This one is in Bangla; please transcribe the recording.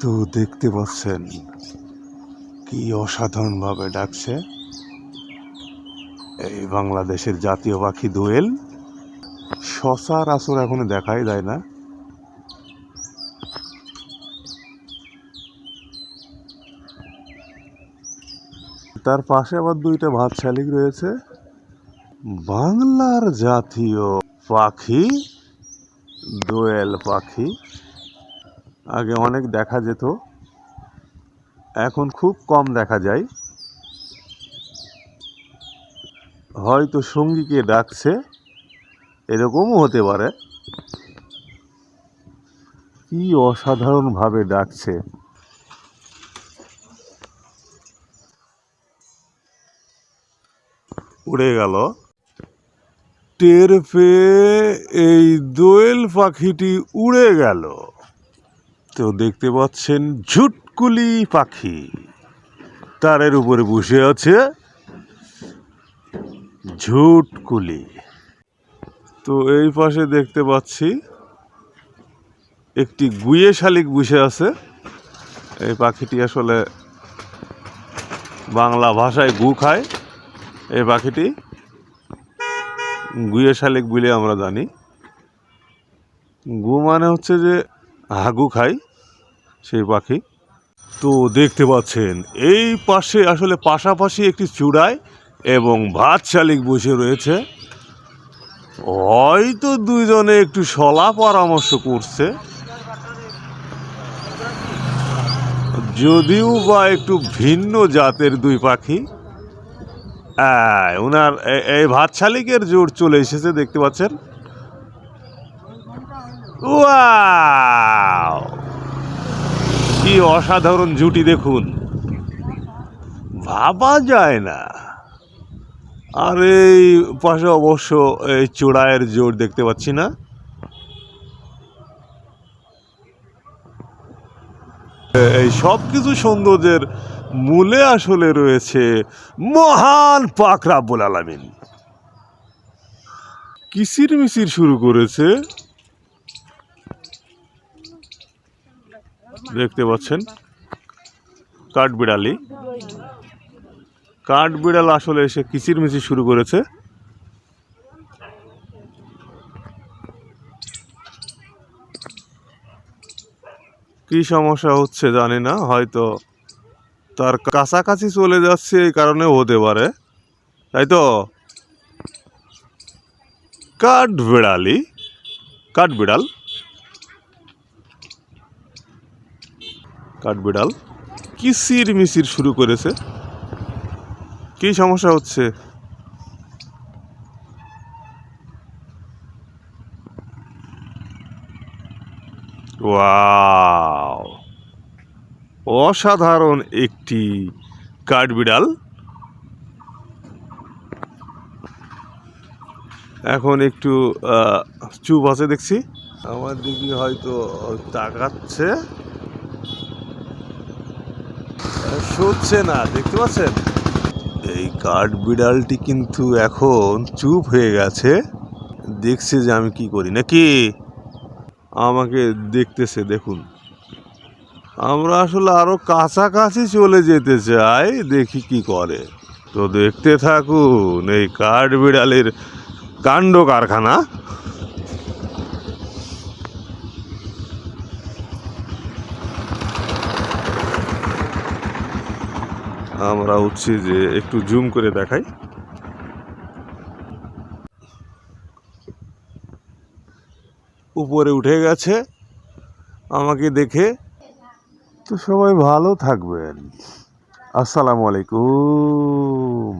তো দেখতে পাচ্ছেন কি অসাধারণভাবে ডাকছে এই বাংলাদেশের জাতীয় পাখি দোয়েল। সচরাচর এখনও দেখাই দেয় না। তার পাশে আবার দুইটা ভাত শালিক রয়েছে। বাংলার জাতীয় পাখি দোয়েল পাখি। আগে অনেক দেখা যেত। এখন খুব কম দেখা যায়। হয়তো সঙ্গীকে ডাকছে, এরকমও হতে পারে। কি অসাধারণভাবে ডাকছে। উড়ে গেল। টের পেয়ে এই দোয়েল পাখিটি উড়ে গেল। তো দেখতে পাচ্ছেন ঝুটকুলি পাখি। তারের উপরে বসে আছে ঝুটকুলি। তো এই পাশে দেখতে পাচ্ছি একটি গুয়ে শালিক বসে আছে। এই পাখিটি আসলে বাংলা ভাষায় গু খায়। এই পাখিটি গুয়ে শালিক বলে আমরা জানি। গু মানে হচ্ছে যে হাগু খাই সেই পাখি। তো দেখতে পাচ্ছেন, এই পাশে আসলে পাশাপাশি একটি চূড়ায় এবং ভাত শালিক বসে রয়েছে। হয়তো দুইজনে একটু সলা পরামর্শ করছে। যদিও বা একটু ভিন্ন জাতের দুই পাখি। হ্যাঁ ওনার এই ভাত শালিকের জোর চলে এসেছে, দেখতে পাচ্ছেন। ওয়াও কি অসাধারণ জুটি দেখুন। ভাবা যায় না। আর এই পাশে অবশ্য এই চূড়ায়ের জোর দেখতে পাচ্ছি না। এই সব কিছু সৌন্দর্যের মূলে আসলে রয়েছে মহান পাক রাব্বুল আলামিন। কিসির মিসির শুরু করেছে? দেখতে পাচ্ছেন? কাঠবিড়ালি কাঠবিড়াল আসলে এসে কিচির মিচির শুরু করেছে। কি সমস্যা হচ্ছে জানি না, হয়তো তার কাছাকাছি চলে যাচ্ছে এই কারণে হতে পারে। তাই তো? কাঠবিড়ালি কাঠবিড়াল কাঠবিড়াল কিসির মিসির শুরু করেছে? কি সমস্যা হচ্ছে? অসাধারণ একটি কাঠবিড়াল এখন একটু চুপ আছে দেখছি। আমার দিকে হয়তো তাকাচ্ছে। সরছে না, দেখতে পাচ্ছেন? এই কাঠ বিড়ালটি কিন্তু এখন চুপ হয়ে গেছে। দেখছে যে আমি কি করি, নাকি? আমাকে দেখতেছে, দেখুন। আমরা আসলে আরও কাছাকাছি চলে যেতে চাই, দেখি কি করে। তো দেখতে থাকুন, এই কাঠ বিড়ালের কাণ্ড কারখানা। আমরা হচ্ছে যে একটু জুম করে দেখাই। উপরে উঠে গেছে, আমাকে দেখে। তো সবাই ভালো থাকবেন। আসসালামু আলাইকুম।